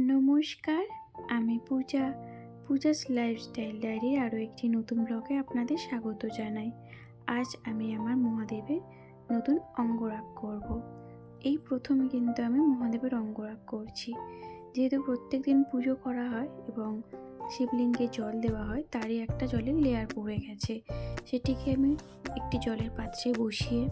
নমস্কার, আমি পূজা, পূজাস লাইফস্টাইল ডায়েরির আরও একটি নতুন ব্লগে আপনাদের স্বাগত জানাই। আজ আমি আমার মহাদেবের নতুন অঙ্গরাগ করব। এই প্রথমে কিন্তু আমি মহাদেবের অঙ্গরাগ করছি। যেহেতু প্রত্যেক দিন পুজো করা হয় এবং শিবলিঙ্গে জল দেওয়া হয়, তারই একটা জলের লেয়ার পড়ে গেছে। সেটিকে আমি একটি জলের পাত্রে বসিয়ে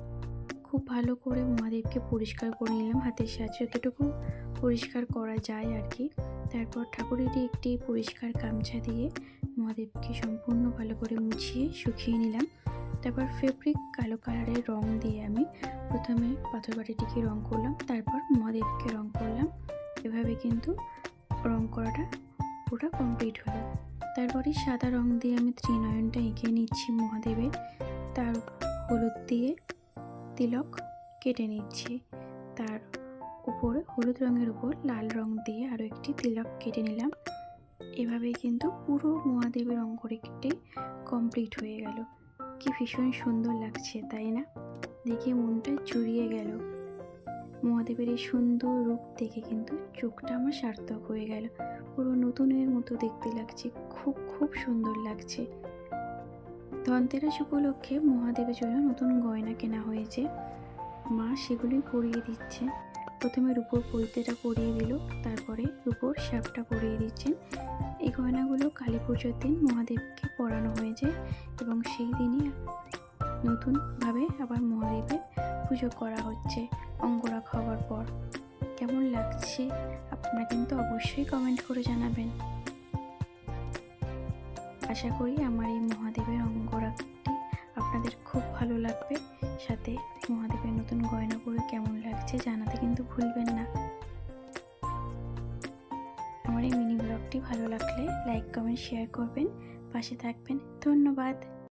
খুব ভালো করে মহাদেবকে পরিষ্কার করে নিলাম হাতের সাহায্যে। যতটুকু পরিষ্কার করা যায় আর কি। তারপর ঠাকুরেরই একটি পরিষ্কার গামছা দিয়ে মহাদেবকে সম্পূর্ণ ভালো করে মুছিয়ে শুকিয়ে নিলাম। তারপর ফেব্রিক কালো কালারের রং দিয়ে আমি প্রথমে পাথর বাটিটিকে রং করলাম, তারপর মহাদেবকে রং করলাম। এভাবে কিন্তু রং করাটা পুরো কমপ্লিট হলো। তারপরে সাদা রং দিয়ে আমি ত্রিনয়নটা এঁকে নিচ্ছি মহাদেবের। তার হলুদ দিয়ে তিলক কেটে নিচ্ছি। তার উপর হলুদ রঙের উপর লাল রং দিয়ে আরও একটি তিলক কেটে নিলাম। এভাবেই কিন্তু পুরো মহাদেবের অঙ্করেকটি কমপ্লিট হয়ে গেল। কি ভীষণ সুন্দর লাগছে, তাই না? দেখে মনটা জুড়িয়ে গেল। মহাদেবের এই সুন্দর রূপ দেখে কিন্তু চোখটা আমার সার্থক হয়ে গেল। পুরো নতুনের মতো দেখতে লাগছে, খুব খুব সুন্দর লাগছে। ধনতেরাস উপলক্ষে মহাদেবের জন্য নতুন গয়না কেনা হয়েছে। মা সেগুলি পরিয়ে দিচ্ছে। প্রথমে রূপোর পৈতেটা পরিয়ে দিল, তারপরে রূপোর শ্যাপটা পরিয়ে দিচ্ছেন। এই গয়নাগুলো কালী পুজোর দিন মহাদেবকে পরানো হয়েছে এবং সেই দিনই নতুনভাবে আবার মহাদেবের পুজো করা হচ্ছে অঙ্গরাগ হওয়ার পর। কেমন লাগছে? আপনারা কিন্তু অবশ্যই কমেন্ট করে জানাবেন। আশা করি আমার এই মহাদেবের অঙ্গরাগটি মহাদেবের নতুন গয়না পরে কেমন লাগছে জানাতে কিন্তু ভুলবেন না। আমার এই মিনি ব্লগটি ভালো লাগলে লাইক কমেন্ট শেয়ার করবেন। পাশে থাকবেন। ধন্যবাদ।